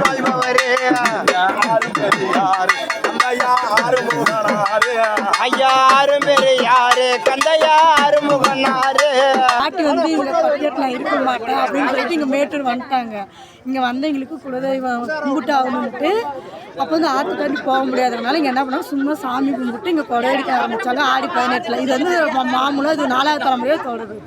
வாழ்பவரே ஐயா அரும்பெரு யாரு கந்தையா அருமுகனாரு பாட்டி வந்து இருக்க மாட்டேன் அப்படின்னு சொல்லிட்டு இங்கே மேட்டூர் வந்துட்டாங்க. இங்கே வந்தவங்களுக்கு குலதெய்வம் கும்பிட்டு ஆகணும்ட்டு அப்போ வந்து ஆற்று தாண்டி போக முடியாததுனால இங்கே என்ன பண்ணாங்க சும்மா சாமி கும்பிட்டு இங்கே கொடையடிக்க ஆரம்பித்தாங்க ஆடி பதினெட்டில். இது வந்து மாமூலாக இது நாலாவது தலைமுறையாக தொடருது.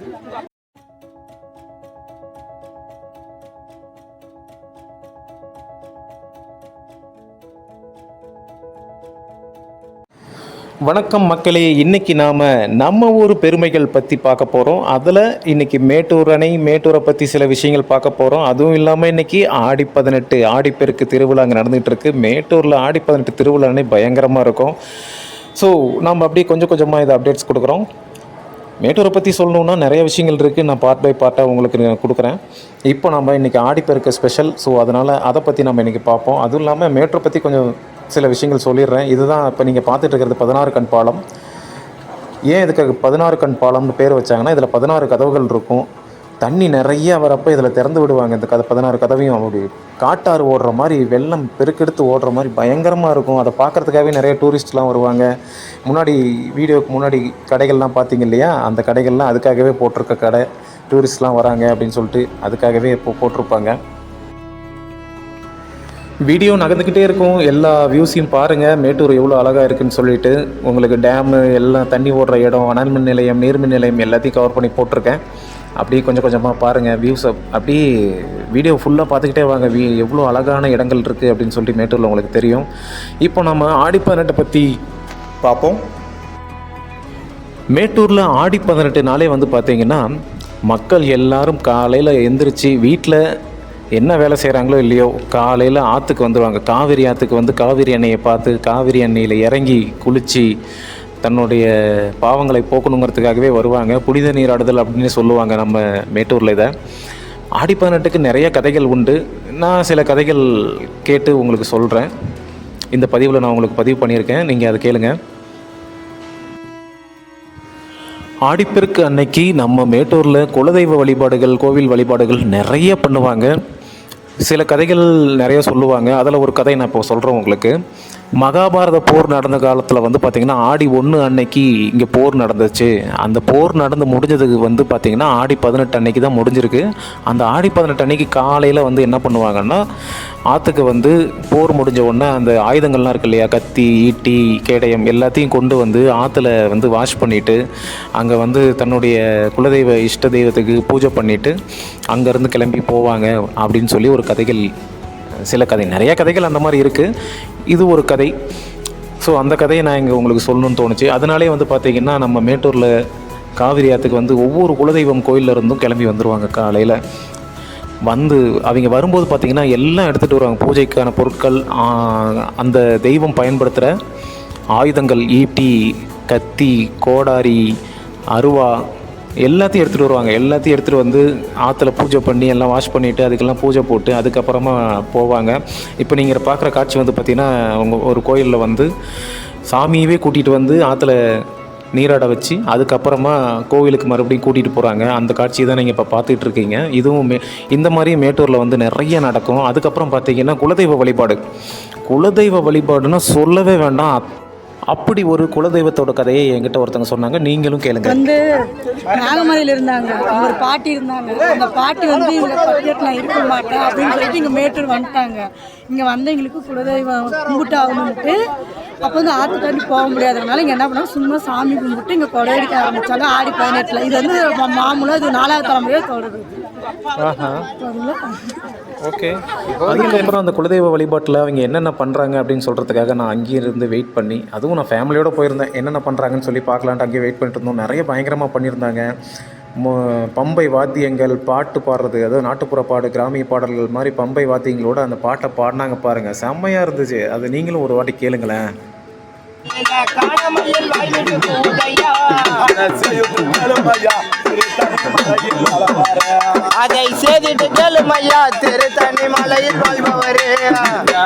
வணக்கம் மக்களே இன்னைக்கு நாம் நம்ம ஊர் பெருமைகள் பற்றி பார்க்க போகிறோம் அதில் இன்னைக்கு மேட்டூர் அணை மேட்டூரை பற்றி சில விஷயங்கள் பார்க்க போகிறோம் அதுவும் இல்லாமல் இன்றைக்கி ஆடி பதினெட்டு ஆடிப்பெருக்கு திருவிழா அங்கே நடந்துகிட்ருக்கு மேட்டூரில் ஆடி பதினெட்டு திருவிழா அணை பயங்கரமாக இருக்கும். ஸோ நம்ம அப்படியே கொஞ்சம் கொஞ்சமாக இதை அப்டேட்ஸ் கொடுக்குறோம். மேட்டூரை பற்றி சொல்லணுன்னா நிறைய விஷயங்கள் இருக்குது நான் பார்ட் பை பார்ட்டாக உங்களுக்கு கொடுக்குறேன். இப்போ நம்ம இன்றைக்கி ஆடிப்பெருக்கு ஸ்பெஷல் ஸோ அதனால் அதை பற்றி நம்ம இன்றைக்கி பார்ப்போம். அதுவும் இல்லாமல் மேட்டூரை பற்றி கொஞ்சம் சில விஷயங்கள் சொல்லிடுறேன். இதுதான் இப்போ நீங்கள் பார்த்துட்டு இருக்கிறது பதினாறு கண் பாலம். ஏன் இதுக்கு பதினாறு கண் பாலம்னு பேர் வச்சாங்கன்னா இதில் பதினாறு கதவுகள் இருக்கும். தண்ணி நிறைய வரப்போ இதில் திறந்து விடுவாங்க. இந்த கதை பதினாறு கதவையும் அப்படி காட்டாறு ஓடுற மாதிரி வெள்ளம் பெருக்கெடுத்து ஓடுற மாதிரி பயங்கரமாக இருக்கும். அதை பார்க்குறதுக்காகவே நிறைய டூரிஸ்ட்லாம் வருவாங்க. முன்னாடி வீடியோவுக்கு முன்னாடி கடைகள்லாம் பார்த்தீங்க இல்லையா? அந்த கடைகள்லாம் அதுக்காகவே போட்டிருக்க கடை. டூரிஸ்ட்லாம் வராங்க அப்படின்னு சொல்லிட்டு அதுக்காகவே இப்போ போட்டிருப்பாங்க. வீடியோ நகர்ந்துக்கிட்டே இருக்கும். எல்லா வியூஸையும் பாருங்கள் மேட்டூர் எவ்வளோ அழகாக இருக்குன்னு சொல்லிட்டு உங்களுக்கு டேமு எல்லாம் தண்ணி ஓடுற இடம் அனல் மின் நிலையம் நீர்மின் நிலையம் எல்லாத்தையும் கவர் பண்ணி போட்டிருக்கேன். அப்படியே கொஞ்சம் கொஞ்சமாக பாருங்கள் வியூஸை அப்படியே வீடியோ ஃபுல்லாக பார்த்துக்கிட்டே வாங்க. வீ எவ்வளோ அழகான இடங்கள் இருக்குது அப்படின்னு சொல்லிட்டு மேட்டூரில் உங்களுக்கு தெரியும். இப்போ நம்ம ஆடி பதினெட்டை பற்றி பார்ப்போம். மேட்டூரில் ஆடி பதினெட்டு நாளே வந்து பார்த்திங்கன்னா மக்கள் எல்லாரும் காலையில் எந்திரிச்சு வீட்டில் என்ன வேலை செய்கிறாங்களோ இல்லையோ காலையில் ஆற்றுக்கு வந்துடுவாங்க காவிரி ஆற்றுக்கு வந்து காவிரி அன்னையை பார்த்து காவிரி அன்னையில் இறங்கி குளித்து தன்னுடைய பாவங்களை போக்கணுங்கிறதுக்காகவே வருவாங்க. புனித நீராடுதல் அப்படின்னு சொல்லுவாங்க நம்ம மேட்டூரில் இதை. ஆடி பதினெட்டுக்கு நிறைய கதைகள் உண்டு. நான் சில கதைகள் கேட்டு உங்களுக்கு சொல்கிறேன் இந்த பதிவில் நான் உங்களுக்கு பதிவு பண்ணியிருக்கேன். நீங்கள் அதை கேளுங்க. ஆடிப்பெருக்கு அன்னைக்கு நம்ம மேட்டூரில் குலதெய்வ வழிபாடுகள் கோவில் வழிபாடுகள் நிறைய பண்ணுவாங்க. சில கதைகள் நிறைய சொல்லுவாங்க. அதில் ஒரு கதை நான் இப்போ சொல்கிறேன் உங்களுக்கு. மகாபாரத போர் நடந்த காலத்தில் வந்து பார்த்திங்கன்னா ஆடி ஒன்று அன்னைக்கு இங்கே போர் நடந்துச்சு. அந்த போர் நடந்து முடிஞ்சதுக்கு வந்து பார்த்திங்கன்னா ஆடி பதினெட்டு அன்னைக்கு தான் முடிஞ்சிருக்கு. அந்த ஆடி பதினெட்டு அன்னைக்கு காலையில் வந்து என்ன பண்ணுவாங்கன்னா ஆற்றுக்கு வந்து போர் முடிஞ்ச உடனே அந்த ஆயுதங்கள்லாம் இருக்கு இல்லையா கத்தி ஈட்டி கேடயம் எல்லாத்தையும் கொண்டு வந்து ஆற்றுல வந்து வாஷ் பண்ணிவிட்டு அங்கே வந்து தன்னுடைய குலதெய்வ இஷ்ட தெய்வத்துக்கு பூஜை பண்ணிவிட்டு அங்கேருந்து கிளம்பி போவாங்க அப்படின்னு சொல்லி ஒரு கதைகள் சில கதை நிறைய கதைகள் அந்த மாதிரி இருக்குது இது ஒரு கதை. ஸோ அந்த கதையை நான் இங்கே உங்களுக்கு சொல்லணும்னு தோணுச்சு. அதனாலே வந்து பார்த்திங்கன்னா நம்ம மேட்டூரில் காவிரி ஆற்றுக்கு வந்து ஒவ்வொரு குலதெய்வம் கோயிலில் இருந்தும் கிளம்பி வந்துடுவாங்க காலையில். வந்து அவங்க வரும்போது பார்த்திங்கன்னா எல்லாம் எடுத்துகிட்டு வருவாங்க. பூஜைக்கான பொருட்கள் அந்த தெய்வம் பயன்படுத்துகிற ஆயுதங்கள் ஈட்டி கத்தி கோடாரி அருவா எல்லாத்தையும் எடுத்துகிட்டு வருவாங்க. எல்லாத்தையும் எடுத்துகிட்டு வந்து ஆற்றுல பூஜை பண்ணி எல்லாம் வாஷ் பண்ணிவிட்டு அதுக்கெல்லாம் பூஜை போட்டு அதுக்கப்புறமா போவாங்க. இப்போ நீங்கள் பார்க்குற காட்சி வந்து பார்த்திங்கன்னா உங்கள் ஒரு கோயிலில் வந்து சாமியவே கூட்டிகிட்டு வந்து ஆற்றுல நீராட வச்சு அதுக்கப்புறமா கோவிலுக்கு மறுபடியும் கூட்டிகிட்டு போகிறாங்க அந்த காட்சி தான் நீங்கள் இப்போ பார்த்துட்டு இருக்கீங்க. இதுவும் மே இந்த மாதிரி மேட்டூரில் வந்து நிறைய நடக்கும். அதுக்கப்புறம் பார்த்தீங்கன்னா குலதெய்வ வழிபாடு. குலதெய்வ வழிபாடுன்னா சொல்லவே வேண்டாம். அப்படி ஒரு குலதெய்வத்தோட கதையை என்கிட்ட ஒருத்தங்க சொன்னாங்க. நீங்களும் கேளுங்க. வந்து நாகமலையில் இருந்தாங்க. ஒரு பாட்டி இருந்தாங்க. அந்த பாட்டி வந்து இதில் பட்டியட்டில் இருக்க மாட்டேன் அப்படின்னு சொல்லிட்டு இங்கே மேட்டூர் வந்துட்டாங்க. இங்கே வந்தவங்களுக்கு குலதெய்வம் கும்பிட்டு ஆகணும்ட்டு அப்போ வந்து ஆற்று தாண்டி போக முடியாததுனால இங்கே என்ன பண்ணாங்க? சும்மா சாமி கும்பிட்டு இங்கே கொடையடிக்க ஆரம்பித்தாங்க ஆடி பதினெட்டில். இது வந்து மாமூலாக இது நாலாவது தலைமுறையாக தொடருது? ஓகே. அதுக்கப்புறம் அந்த குலதெய்வ வழிபாட்டில் அவங்க என்னென்ன பண்ணுறாங்க அப்படின்னு சொல்கிறதுக்காக நான் அங்கேயே இருந்து வெயிட் பண்ணி அதுவும் நான் ஃபேமிலியோடு போயிருந்தேன். என்னென்ன பண்ணுறாங்கன்னு சொல்லி பார்க்கலான்ட்டு அங்கேயே வெயிட் பண்ணிட்டு இருந்தோம். நிறைய பயங்கரமாக பண்ணியிருந்தாங்க. பம்பை வாத்தியங்கள் பாட்டு பாடுறது அதாவது நாட்டுப்புற பாடு கிராமிய பாடல்கள் மாதிரி பம்பை வாத்தியங்களோட அந்த பாட்டை பாடினாங்க பாருங்கள் செம்மையாக இருந்துச்சு. அது நீங்களும் ஒரு வாட்டி கேளுங்களேன். அதை செய்திட்டு கேளுமையா திரு தனி மலையில் வாழ்பவரே. ஐயா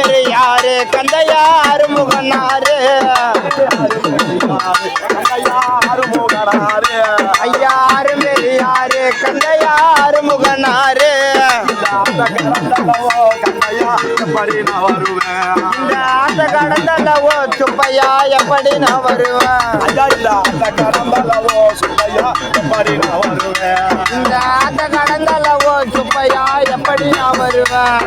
அரும்பெரு யாரு? கந்தையா அருமுகனாரு ஐயா அரும்பெரு யாரு கந்தையா கந்தையா அருமுகனாரு இந்த ஆத்த கடந்தல்லவோ சுப்பையா எப்படி நான் வருவேன்? இந்த ஆத்த கடந்தல்லவோ சுப்பையா எப்படி நான் வருவேன்?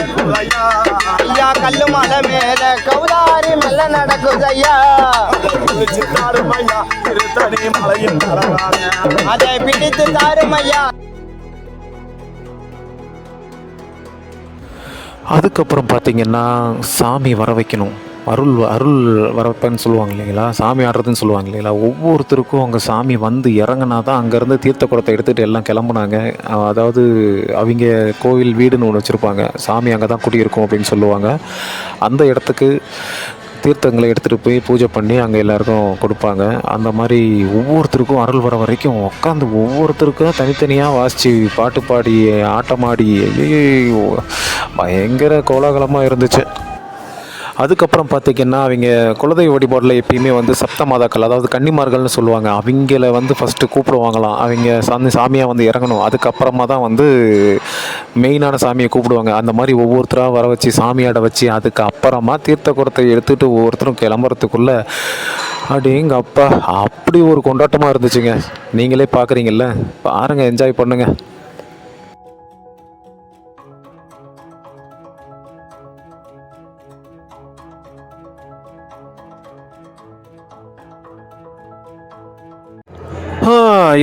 திருத்தணி மலையின் அதை பிடித்து தாருமையா அதுக்கப்புறம் பார்த்தீங்கன்னா சாமி வர வைக்கணும். அருள் அருள் வரப்பன்னு சொல்லுவாங்க இல்லைங்களா? சாமி ஆடுறதுன்னு சொல்லுவாங்க இல்லைங்களா? ஒவ்வொருத்தருக்கும் அங்கே சாமி வந்து இறங்குனா தான் அங்கேருந்து தீர்த்த குடத்தை எடுத்துகிட்டு எல்லாம் கிளம்புனாங்க. அதாவது அவங்க கோவில் வீடுன்னு ஒன்று வச்சுருப்பாங்க. சாமி அங்கே தான் குடியிருக்கும் அப்படின்னு சொல்லுவாங்க. அந்த இடத்துக்கு தீர்த்தங்களை எடுத்துகிட்டு போய் பூஜை பண்ணி அங்கே எல்லாருக்கும் கொடுப்பாங்க. அந்த மாதிரி ஒவ்வொருத்தருக்கும் அருள் வர வரைக்கும் உட்காந்து ஒவ்வொருத்தருக்கும் தனித்தனியாக வாசித்து பாட்டு பாடி ஆட்டமாடி ஐயோ பயங்கர கோலாகலமாக இருந்துச்சு. அதுக்கப்புறம் பார்த்திங்கன்னா அவங்க குலதெய்வ வழிபாடில் எப்பயுமே வந்து சப்த மாதாக்கள் அதாவது கன்னிமார்கள்னு சொல்லுவாங்க. அவங்கள வந்து ஃபஸ்ட்டு கூப்பிடுவாங்களாம். அவங்க சாமி சாமியாக வந்து இறங்கணும். அதுக்கப்புறமா தான் வந்து மெயினான சாமியை கூப்பிடுவாங்க. அந்த மாதிரி ஒவ்வொருத்தராக வர வச்சு சாமியாட வச்சு அதுக்கு அப்புறமா தீர்த்த குடத்தை எடுத்துகிட்டு ஒவ்வொருத்தரும் கிளம்புறதுக்குள்ளே அப்படிங்க அப்பா அப்படி ஒரு கொண்டாட்டமாக இருந்துச்சுங்க. நீங்களே பார்க்குறீங்கல்ல பாருங்கள் என்ஜாய் பண்ணுங்கள்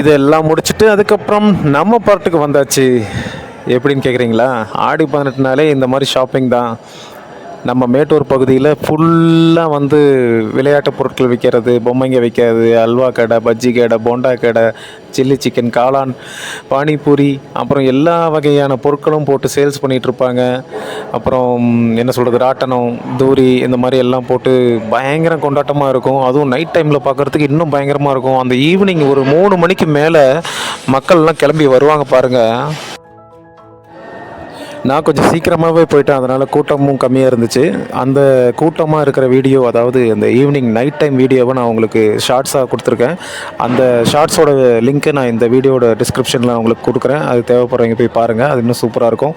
இதெல்லாம் முடிச்சுட்டு அதுக்கப்புறம் நம்ம பாட்டுக்கு வந்தாச்சு. எப்படின்னு கேட்குறீங்களா ஆடி பதினெட்டுனாலே இந்த மாதிரி ஷாப்பிங் தான். நம்ம மேட்டூர் பகுதியில் ஃபுல்லாக வந்து விளையாட்டு பொருட்கள் விற்கிறது பொம்மைங்க விற்கிறது அல்வா கடை பஜ்ஜி கடை போண்டா கடை சில்லி சிக்கன் காளான் பானிபூரி அப்புறம் எல்லா வகையான பொருட்களும் போட்டு சேல்ஸ் பண்ணிகிட்ருப்பாங்க அப்புறம் என்ன சொல்கிறது ராட்டனம் தூரி இந்த மாதிரி எல்லாம் போட்டு பயங்கர கொண்டாட்டமாக இருக்கும். அதுவும் நைட் டைமில் பார்க்குறதுக்கு இன்னும் பயங்கரமாக இருக்கும். அந்த ஈவினிங் ஒரு மூணு மணிக்கு மேலே மக்கள்லாம் கிளம்பி வருவாங்க பாருங்கள் நான் கொஞ்சம் சீக்கிரமாகவே போயிட்டேன். அதனால் கூட்டமும் கம்மியாக இருந்துச்சு. அந்த கூட்டமாக இருக்கிற வீடியோ அதாவது அந்த ஈவினிங் நைட் டைம் வீடியோவை நான் உங்களுக்கு ஷார்ட்ஸாக கொடுத்துருக்கேன். அந்த ஷார்ட்ஸோட லிங்க்கை நான் இந்த வீடியோட டிஸ்கிரிப்ஷனில் உங்களுக்கு கொடுக்குறேன். அது தேவைப்படுறவங்க போய் பாருங்கள் அது இன்னும் சூப்பராக இருக்கும்.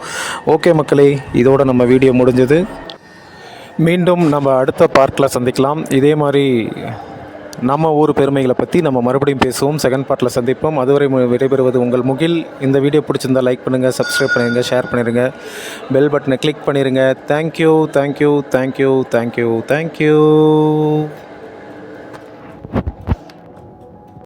ஓகே மக்களே இதோட நம்ம வீடியோ முடிஞ்சது. மீண்டும் நம்ம அடுத்த பார்க்கில் சந்திக்கலாம். இதே மாதிரி நம்ம ஊர் பெருமைகளை பற்றி நம்ம மறுபடியும் பேசுவோம். செகண்ட் பார்ட்டில் சந்திப்போம். அதுவரை விடைபெறுவது உங்கள் முகில். இந்த வீடியோ பிடிச்சிருந்தால் லைக் பண்ணுங்கள் சப்ஸ்கிரைப் பண்ணிடுங்க ஷேர் பண்ணிடுங்க பெல் பட்டனை கிளிக் பண்ணிடுங்க thank you thank you thank you thank you thank you